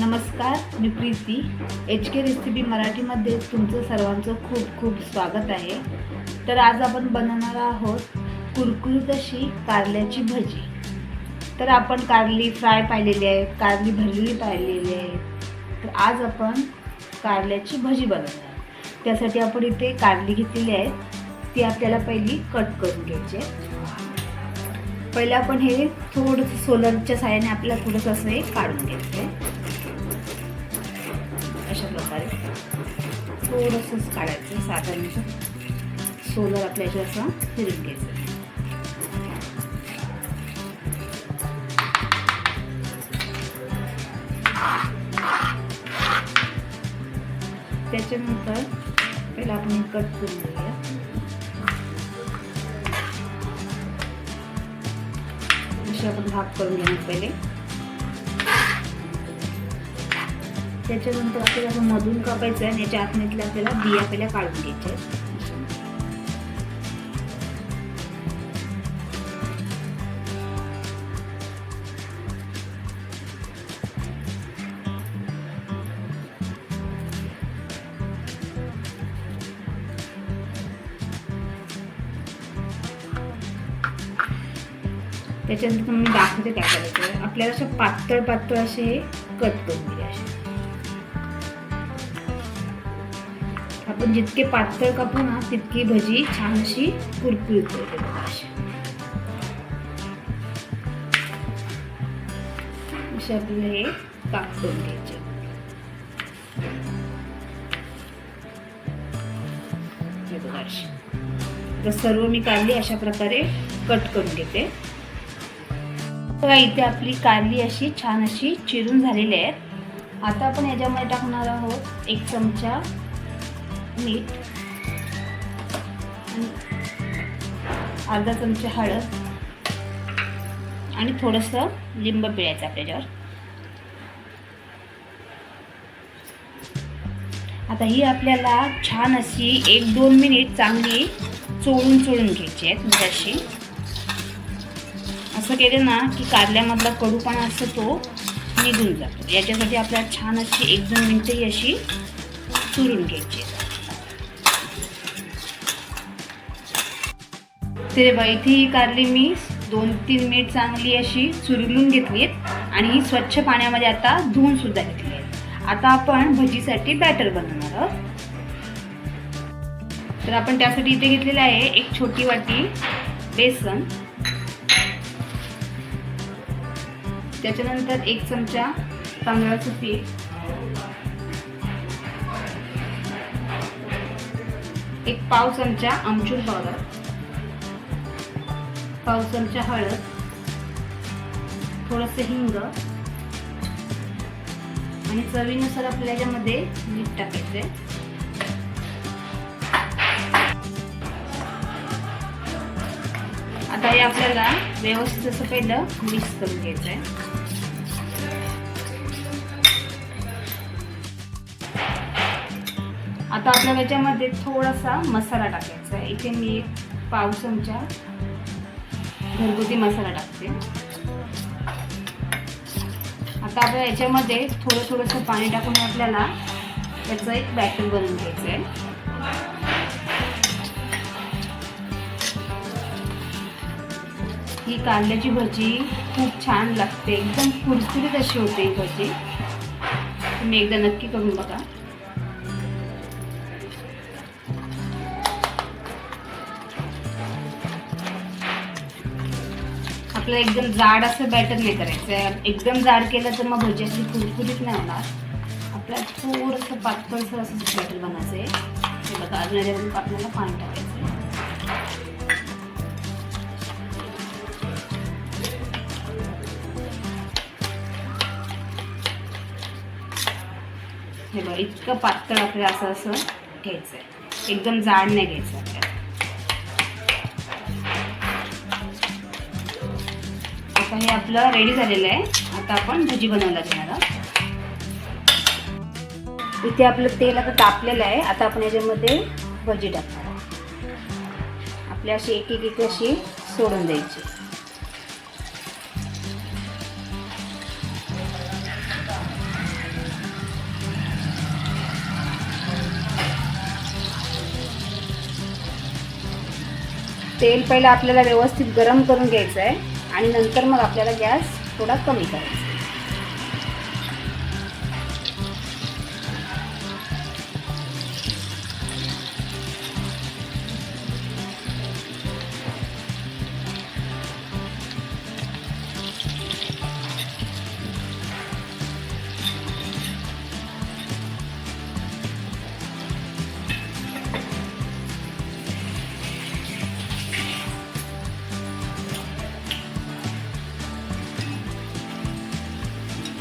नमस्कार मी Preeti. H K recipe मराठीमध्ये तुमचं सर्वांचं खूप खूप स्वागत आहे. तर आज आपण बनवणार आहोत कुरकुरीत अशी कारल्याची भजी. तर आपण कारली फ्राय पाहिलेली आहे कारली भरलेली पाहिलेली आहे. तर आज आपण कारल्याची भजी बनवणार आहोत. त्यासाठी आपण इथे कारली घेतलेली आहे. ती आपल्याला पहिली कट करून घ्यायची आहे. पहिले आपण हे थोडंसं सोलरच्या साह्याने आपल्याला थोडंसं असं हे काढून घ्यायचं आहे. प्रकारे. थोडंसंच काढायचं साधारण सोलर आपल्या इथे असं फिरून घ्यायचं. त्याच्यानंतर पहिला आपण कट करून घेऊया. आपण भाग करून घेणार पहिले. त्याच्यानंतर आपल्याला असं मधून कापायचं आहे आणि याच्या आतमधल्या आपल्याला बिया पहिल्या काढून घ्यायच्या आहेत. त्याच्यानंतर मी दाखवते काय करायचं आपल्याला असं पातळ पातळ असे कट करून घ्या आपण जितके पातळ कापू ना तितकी भजी छान अशी कुरकुरीत होते असे आपल्याला हे काप करून घ्यायचे तर सर्व मी कारली अशा प्रकारे कट करून घेते. तर इथे आपली कारली अशी छान अशी चिरून झालेली आहेत. आता आपण याच्यामध्ये टाकणार आहोत एक चमचा मीठ. अर्धा चमचा हळद. आणि थोडंसं लिंब पिळायचं आपल्याच्यावर. आता ही आपल्याला छान अशी एक दोन मिनिट चांगली चोळून चोळून घ्यायची आहेत म्हणजे अशी असं केलं ना की कारल्यामधला कडूपणा असतो तो निघून जातो. याच्यासाठी आपल्याला छान अशी एक दोन मिनटं ही अशी चुरून घ्यायची ते बघा इथे कारली मी. दोन तीन मिनिट चांगली अशी चुरलून घेतली आहेत आणि ही स्वच्छ पाण्यामध्ये आता धुवून सुद्धा घेतली आहे आता आपण भजीसाठी बॅटर बनवणार आहोत. तर आपण त्यासाठी इथे घेतलेलं आहे एक छोटी वाटी बेसन. त्याच्यानंतर एक चमचा तांदळाचं पीठ. एक पाव चमचा आमचूर पावडर. पाव चमचा हळद थोडंसं हिंग आणि चवीनुसार आपल्याला याच्यामध्ये मीठ टाकायचं आहे आता हे आपल्याला व्यवस्थित असं पहिलं मिक्स करून घ्यायचं आहे आता आपल्याला याच्यामध्ये थोडासा मसाला टाकायचा आहे. इथे मी एक पाव चमचा घरगुती मसाला टाकते. आता आपल्याला याच्यामध्ये थोडं थोडंसं पाणी टाकून आपल्याला याचं एक बॅटर बनवून घ्यायचं आहे ही कांद्याची भजी खूप छान लागते. एकदम कुरकुरीत अशी होते ही भजी. तुम्ही एकदा नक्की करून बघा. आपल्याला एकदम जाड असं बॅटर नाही करायचं आहे एकदम जाड केलं तर मग भजी असली कुरकुरीत नाही होणार. आपल्याला थोडंसं पातळसर असं बॅटर बनायचं आहे बघा अजून याच्यामध्ये आपल्याला पाणी टाकायचं हे बघा इतकं पातळ आपल्याला असं असं घ्यायचं आहे एकदम जाड नाही घ्यायचं आपल्याला. आता हे आपलं रेडी झालेलं आहे. आता आपण भजी बनवायला घेणार इथे आपलं तेल आता तापलेलं आहे. आता आपण याच्यामध्ये भजी टाकणार आहोत. अशी एक एक एक अशी सोडून द्यायची. तेल पहिलं आपल्याला व्यवस्थित गरम करून घ्यायचं आहे. आणि नंतर मग आपल्याला गॅस थोडा कमी करायचा.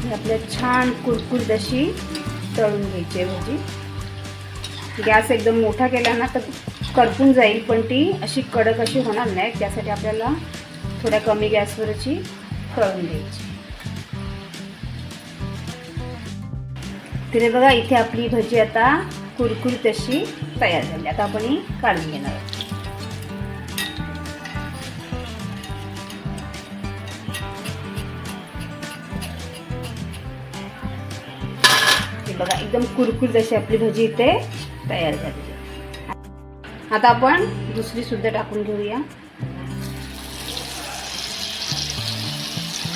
ही आपल्या छान कुरकुरीत अशी तळून घ्यायची आहे भाजी. गॅस एकदम मोठा केला ना तर करपून जाईल पण ती अशी कडक अशी होणार नाही. त्यासाठी आपल्याला थोड्या कमी गॅसवरची तळून घ्यायची. तिथे बघा इथे आपली भजी आता कुरकुरीत अशी तयार झाली. आता आपण ही काढून घेणार आहोत. बघा एकदम कुरकुरीत अशी आपली भजी इथे तयार झाली. आता आपण दुसरी सुद्धा टाकून घेऊया.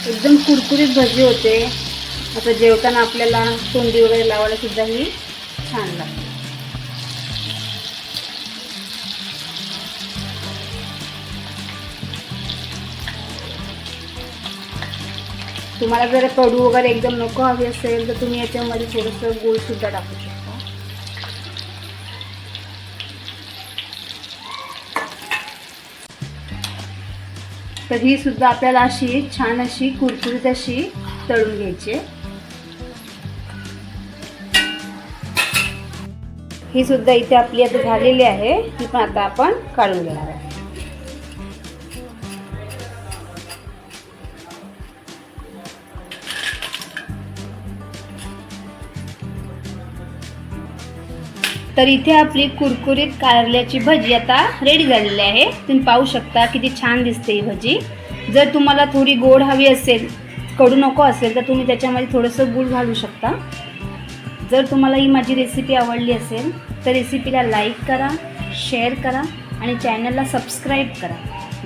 एकदम कुरकुरीत भजी होते. आता जेवताना आपल्याला तोंडी वगैरे लावायला सुद्धा ही छान लागते. तुम्हाला जर कडू वगैरे एकदम नको हवी असेल तर तुम्ही याच्यामध्ये थोडंसं गुळसुद्धा टाकू शकता तर ही सुद्धा आपल्याला अशी छान अशी कुरकुरीत अशी तळून घ्यायची आहे. ही सुद्धा इथे आपली आता झालेली आहे ती पण आता आपण काढून घेणार आहे तर इथे आपली कुरकुरीत कारल्याची भजी आता रेडी झालेली आहे. तुम्ही पाहू शकता किती छान दिसते ही भजी. जर तुम्हाला थोडी गोड हवी असेल कडू नको असेल तर तुम्ही त्याच्यामध्ये थोडंसं गूळ घालू शकता. जर तुम्हाला ही माझी रेसिपी आवडली असेल तर रेसिपीला लाईक करा शेअर करा आणि चॅनलला सबस्क्राईब करा.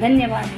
धन्यवाद.